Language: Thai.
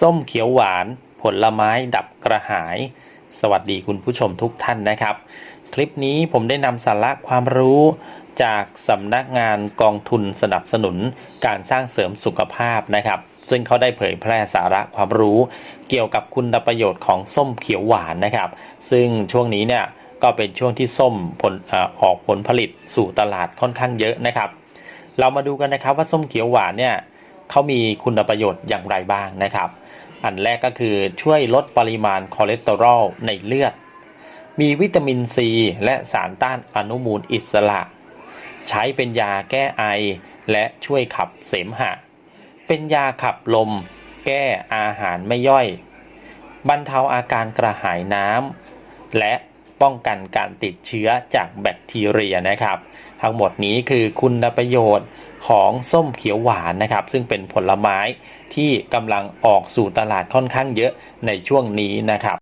ส้มเขียวหวานผลไม้ดับกระหาย สวัสดีคุณผู้ชมทุกท่านนะครับ คลิปนี้ผมได้นำสาระความรู้จากสำนักงานกองทุนสนับสนุนการสร้างเสริมสุขภาพนะครับ ซึ่งเขาได้เผยแพร่สาระความรู้เกี่ยวกับคุณประโยชน์ของส้มเขียวหวานนะครับ ซึ่งช่วงนี้เนี่ยก็เป็นช่วงที่ส้มผลอออกผลผลิตสู่ตลาดค่อนข้างเยอะนะครับ เรามาดูกันนะครับว่าส้มเขียวหวานเนี่ยเขามีคุณประโยชน์อย่างไรบ้างนะครับ อันแรกก็คือช่วยลดปริมาณคอเลสเตอรอลในเลือด มีวิตามินซีและสารต้านอนุมูลอิสระ ใช้เป็นยาแก้ไอ และช่วยขับเสมหะ เป็นยาขับลม แก้อาหารไม่ย่อย บรรเทาอาการกระหายน้ำและป้องกันการติดเชื้อจากแบคทีเรียนะครับ ทั้งหมดนี้คือคุณประโยชน์ ของส้มเขียวหวานนะครับ ซึ่งเป็นผลไม้ที่กำลังออกสู่ตลาดค่อนข้างเยอะในช่วงนี้นะครับ